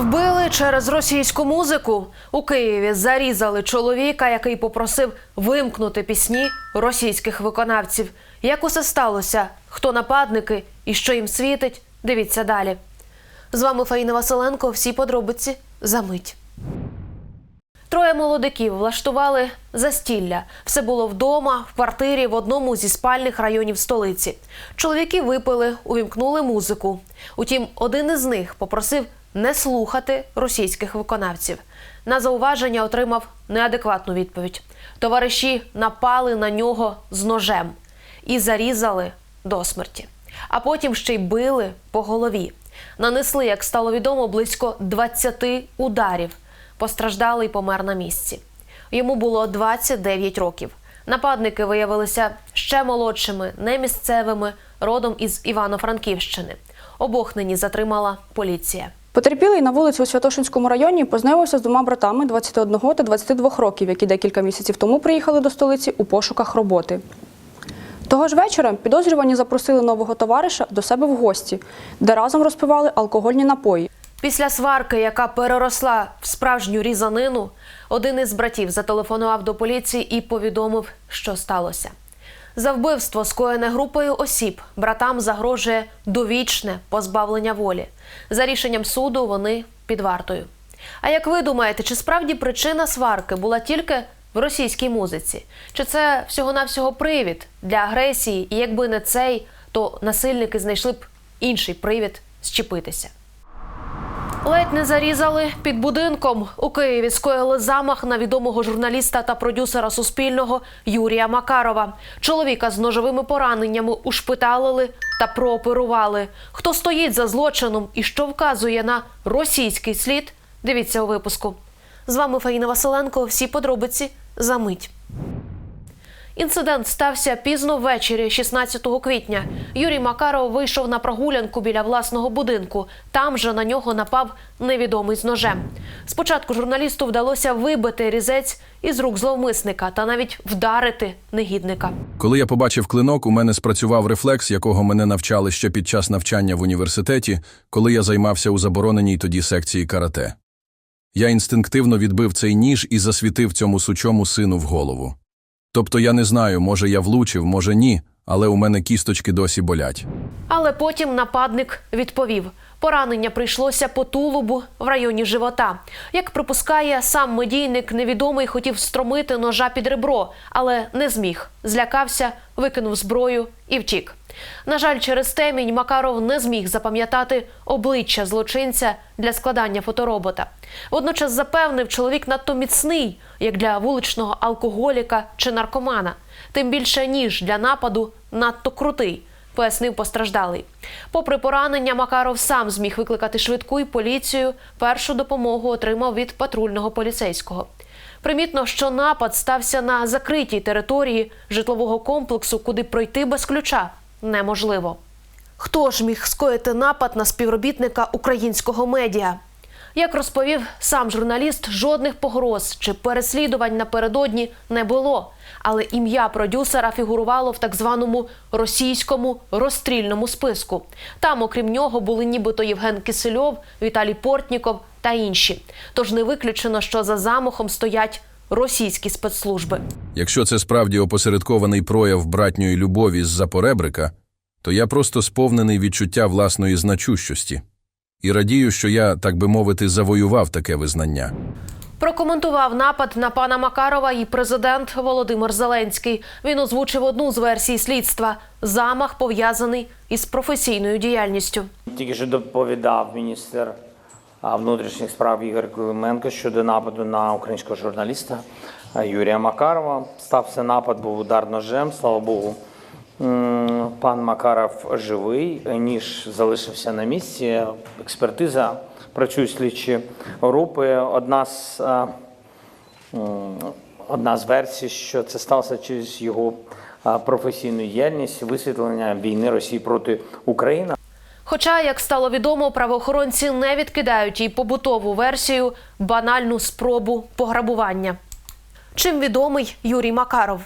Вбили через російську музику. У Києві зарізали чоловіка, який попросив вимкнути пісні російських виконавців. Як усе сталося? Хто нападники і що їм світить? Дивіться далі. З вами Фаїна Василенко. Всі подробиці за мить. Троє молодиків влаштували застілля. Все було вдома, в квартирі в одному зі спальних районів столиці. Чоловіки випили, увімкнули музику. Утім, один із них попросив не слухати російських виконавців. На зауваження отримав неадекватну відповідь. Товариші напали на нього з ножем і зарізали до смерті. А потім ще й били по голові. Нанесли, як стало відомо, близько 20 ударів. Постраждалий помер на місці. Йому було 29 років. Нападники виявилися ще молодшими, не місцевими, родом із Івано-Франківщини. Обох нині затримала поліція. Потерпілий на вулиці у Святошинському районі познайомився з двома братами 21 та 22 років, які декілька місяців тому приїхали до столиці у пошуках роботи. Того ж вечора підозрювані запросили нового товариша до себе в гості, де разом розпивали алкогольні напої. Після сварки, яка переросла в справжню різанину, один із братів зателефонував до поліції і повідомив, що сталося. За вбивство, скоєне групою осіб, братам загрожує довічне позбавлення волі. За рішенням суду вони під вартою. А як ви думаєте, чи справді причина сварки була тільки в російській музиці? Чи це всього-навсього привід для агресії? І якби не цей, то насильники знайшли б інший привід зчепитися. Ледь не зарізали під будинком. У Києві скоїли замах на відомого журналіста та продюсера Суспільного Юрія Макарова. Чоловіка з ножовими пораненнями ушпиталили та прооперували. Хто стоїть за злочином і що вказує на російський слід? Дивіться у випуску. З вами Фаїна Василенко. Всі подробиці за мить. Інцидент стався пізно ввечері, 16 квітня. Юрій Макаров вийшов на прогулянку біля власного будинку. Там же на нього напав невідомий з ножем. Спочатку журналісту вдалося вибити різець із рук зловмисника та навіть вдарити негідника. Коли я побачив клинок, у мене спрацював рефлекс, якого мене навчали ще під час навчання в університеті, коли я займався у забороненій тоді секції карате. Я інстинктивно відбив цей ніж і засвітив цьому сучому сину в голову. Тобто я не знаю, може я влучив, може ні, але у мене кісточки досі болять. Але потім нападник відповів: поранення прийшлося по тулубу в районі живота. Як припускає сам медійник, невідомий хотів стромити ножа під ребро, але не зміг. Злякався, викинув зброю і втік. На жаль, через темінь Макаров не зміг запам'ятати обличчя злочинця для складання фоторобота. Водночас запевнив, чоловік надто міцний, як для вуличного алкоголіка чи наркомана. Тим більше ніж для нападу надто крутий пояснив постраждалий. Попри поранення, Макаров сам зміг викликати швидку і поліцію. Першу допомогу отримав від патрульного поліцейського. Примітно, що напад стався на закритій території житлового комплексу, куди пройти без ключа неможливо. Хто ж міг скоїти напад на співробітника українського медіа? Як розповів сам журналіст, жодних погроз чи переслідувань напередодні не було. Але ім'я продюсера фігурувало в так званому російському розстрільному списку. Там, окрім нього, були нібито Євген Кисельов, Віталій Портніков та інші. Тож не виключено, що за замахом стоять російські спецслужби. Якщо це справді опосередкований прояв братньої любові з-за поребрика, то я просто сповнений відчуття власної значущості. І радію, що я, так би мовити, завоював таке визнання. Прокоментував напад на пана Макарова і президент Володимир Зеленський. Він озвучив одну з версій слідства: замах пов'язаний із професійною діяльністю. Тільки що доповідав міністр внутрішніх справ Ігор Клименко щодо нападу на українського журналіста Юрія Макарова. Стався напад, був удар ножем. Слава Богу, пан Макаров живий, ніж залишився на місці. Експертиза працюють слідчі групи. Одна з одна з версій, що це сталося через його професійну діяльність висвітлення війни Росії проти України. Хоча, як стало відомо, правоохоронці не відкидають і побутову версію банальну спробу пограбування. Чим відомий Юрій Макаров?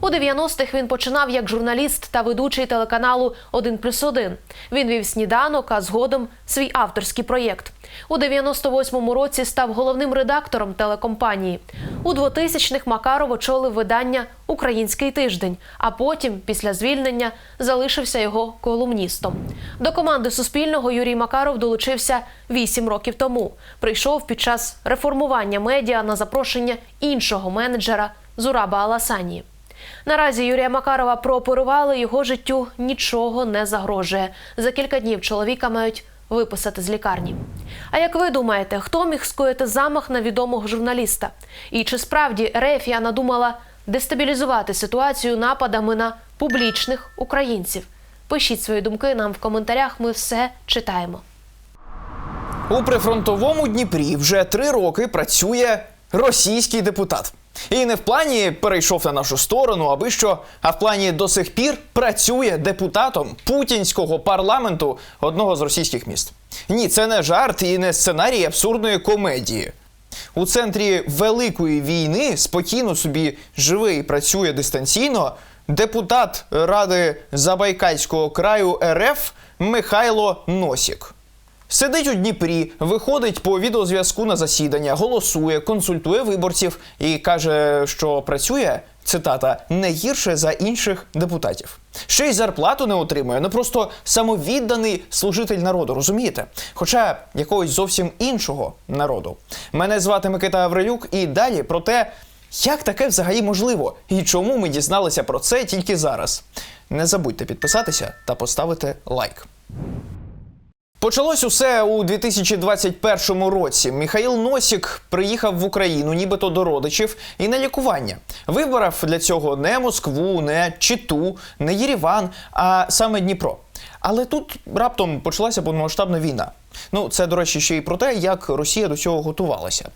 У 90-х він починав як журналіст та ведучий телеканалу «1 плюс 1». Він вів сніданок, а згодом свій авторський проєкт. У 98-му році став головним редактором телекомпанії. У 2000-х Макаров очолив видання Український тиждень, а потім, після звільнення, залишився його колумністом. До команди Суспільного Юрій Макаров долучився 8 років тому. Прийшов під час реформування медіа на запрошення іншого менеджера Зураба Аласані. Наразі Юрія Макарова прооперували його життю нічого не загрожує. За кілька днів чоловіка мають виписати з лікарні. А як ви думаєте, хто міг скоїти замах на відомого журналіста? І чи справді Рефія надумала дестабілізувати ситуацію нападами на публічних українців? Пишіть свої думки нам в коментарях. Ми все читаємо. У прифронтовому Дніпрі вже три роки працює російський депутат. І не в плані перейшов на нашу сторону, аби що, а в плані до сих пір працює депутатом путінського парламенту одного з російських міст. Ні, це не жарт і не сценарій абсурдної комедії. У центрі великої війни спокійно собі живе і працює дистанційно депутат Ради Забайкальського краю РФ Михайло Носік. Сидить у Дніпрі, виходить по відеозв'язку на засідання, голосує, консультує виборців і каже, що працює цитата не гірше за інших депутатів. Ще й зарплату не отримує, ну просто самовідданий служитель народу, розумієте? Хоча якогось зовсім іншого народу. Мене звати Микита Аврилюк, і далі про те, як таке взагалі можливо, і чому ми дізналися про це тільки зараз. Не забудьте підписатися та поставити лайк. Почалось усе у 2021 році. Михаїл Носік приїхав в Україну, нібито до родичів, і на лікування. Вибрав для цього не Москву, не Читу, не Єреван, а саме Дніпро. Але тут раптом почалася повномасштабна війна. Ну, це, до речі, ще й про те, як Росія до цього готувалася.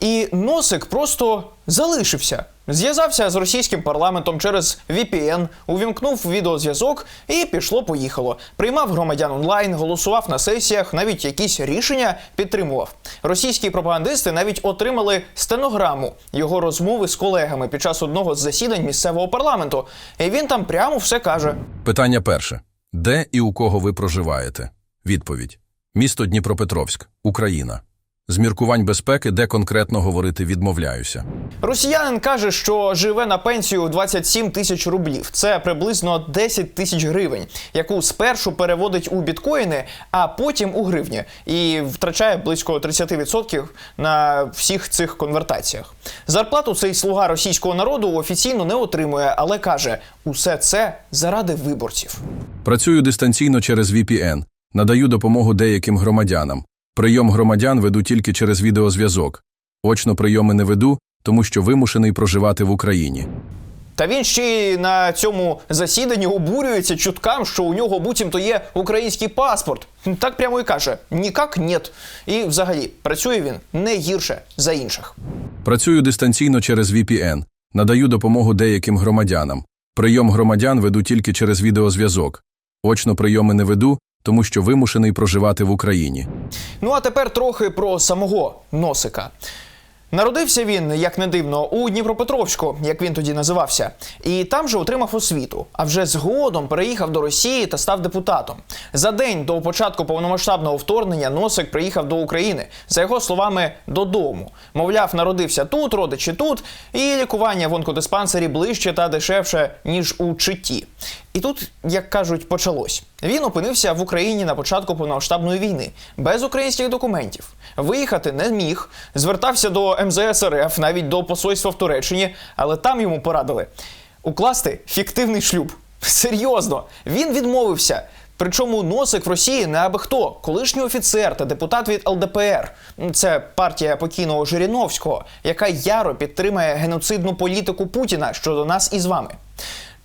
І Носик просто залишився. Зв'язався з російським парламентом через VPN, увімкнув відеозв'язок і пішло-поїхало. Приймав громадян онлайн, голосував на сесіях, навіть якісь рішення підтримував. Російські пропагандисти навіть отримали стенограму його розмови з колегами під час одного з засідань місцевого парламенту. І він там прямо все каже. Питання перше: де і у кого ви проживаєте? Відповідь: місто Дніпропетровськ, Україна. З міркувань безпеки, де конкретно говорити відмовляюся. Росіянин каже, що живе на пенсію у 27 тисяч рублів. Це приблизно 10 тисяч гривень, яку спершу переводить у біткоїни, а потім у гривні, і втрачає близько 30% на всіх цих конвертаціях. Зарплату цей слуга російського народу офіційно не отримує, але каже, усе це заради виборців. Працюю дистанційно через VPN, надаю допомогу деяким громадянам. Прийом громадян веду тільки через відеозв'язок. Очно прийоми не веду, тому що вимушений проживати в Україні. Та він ще й на цьому засіданні обурюється чуткам, що у нього буцімто є український паспорт. Так прямо і каже: нікак нет. І взагалі працює він не гірше за інших. Працюю дистанційно через VPN, надаю допомогу деяким громадянам. Прийом громадян веду тільки через відеозв'язок. Очно прийоми не веду, тому що вимушений проживати в Україні. Ну а тепер трохи про самого носика. Народився він, як не дивно, у Дніпропетровську, як він тоді називався, і там же отримав освіту. А вже згодом переїхав до Росії та став депутатом. За день до початку повномасштабного вторгнення Носик приїхав до України, за його словами, додому. Мовляв, народився тут, родичі тут, і лікування в онкодиспансері ближче та дешевше ніж у Читі. І тут, як кажуть, почалось. Він опинився в Україні на початку повномасштабної війни без українських документів. Виїхати не міг, звертався до МЗС РФ, навіть до посольства в Туреччині, але там йому порадили укласти фіктивний шлюб. Серйозно, він відмовився. Причому носик в Росії не аби хто, колишній офіцер та депутат від ЛДПР. Це партія покійного Жириновського, яка яро підтримує геноцидну політику Путіна щодо нас із вами.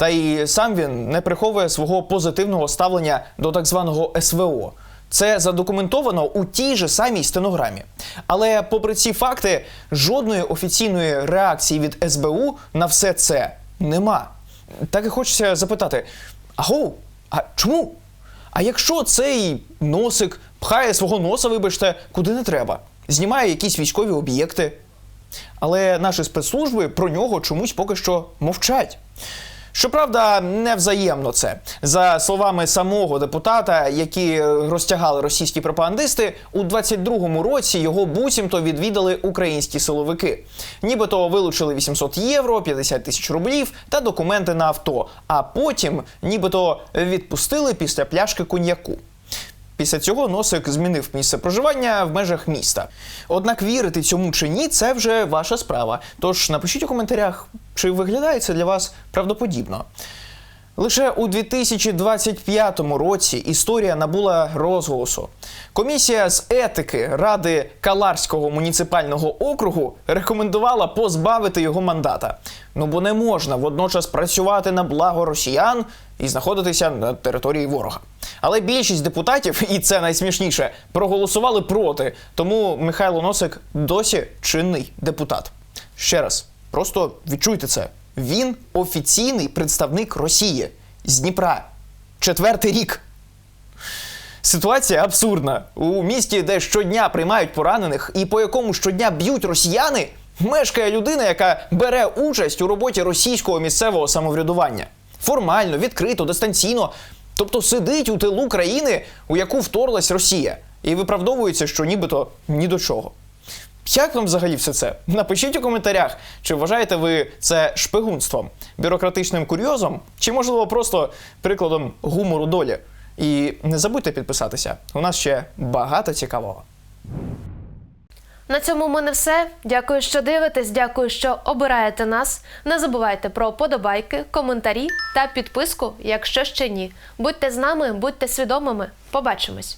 Та й сам він не приховує свого позитивного ставлення до так званого СВО. Це задокументовано у тій же самій стенограмі. Але, попри ці факти, жодної офіційної реакції від СБУ на все це нема. Так і хочеться запитати: аго, а чому? А якщо цей носик пхає свого носа, вибачте, куди не треба, знімає якісь військові об'єкти, Але наші спецслужби про нього чомусь поки що мовчать. Щоправда, невзаємно це. За словами самого депутата, які розтягали російські пропагандисти, у 22-му році його буцімто відвідали українські силовики. Нібито вилучили 800 євро, 50 тисяч рублів та документи на авто. А потім, нібито, відпустили після пляшки коньяку. Після цього носик змінив місце проживання в межах міста. Однак вірити цьому чи ні, це вже ваша справа. Тож напишіть у коментарях, чи виглядає це для вас правдоподібно. Лише у 2025 році історія набула розголосу. Комісія з етики Ради Каларського муніципального округу рекомендувала позбавити його мандата. Ну бо не можна водночас працювати на благо росіян і знаходитися на території ворога. Але більшість депутатів, і це найсмішніше, проголосували проти. Тому Михайло Носик досі чинний депутат. Ще раз, просто відчуйте це. Він офіційний представник Росії з Дніпра. Четвертий рік. Ситуація абсурдна. У місті, де щодня приймають поранених і по якому щодня б'ють росіяни, мешкає людина, яка бере участь у роботі російського місцевого самоврядування. Формально, відкрито, дистанційно. Тобто сидить у тилу країни, у яку вторглась Росія, і виправдовується, що нібито ні до чого. Як вам взагалі все це? Напишіть у коментарях, чи вважаєте ви це шпигунством, бюрократичним курйозом, чи можливо просто прикладом гумору долі. І не забудьте підписатися. У нас ще багато цікавого. На цьому в мене все. Дякую, що дивитесь. Дякую, що обираєте нас. Не забувайте про подобайки, коментарі та підписку, якщо ще ні. Будьте з нами, будьте свідомими. Побачимось.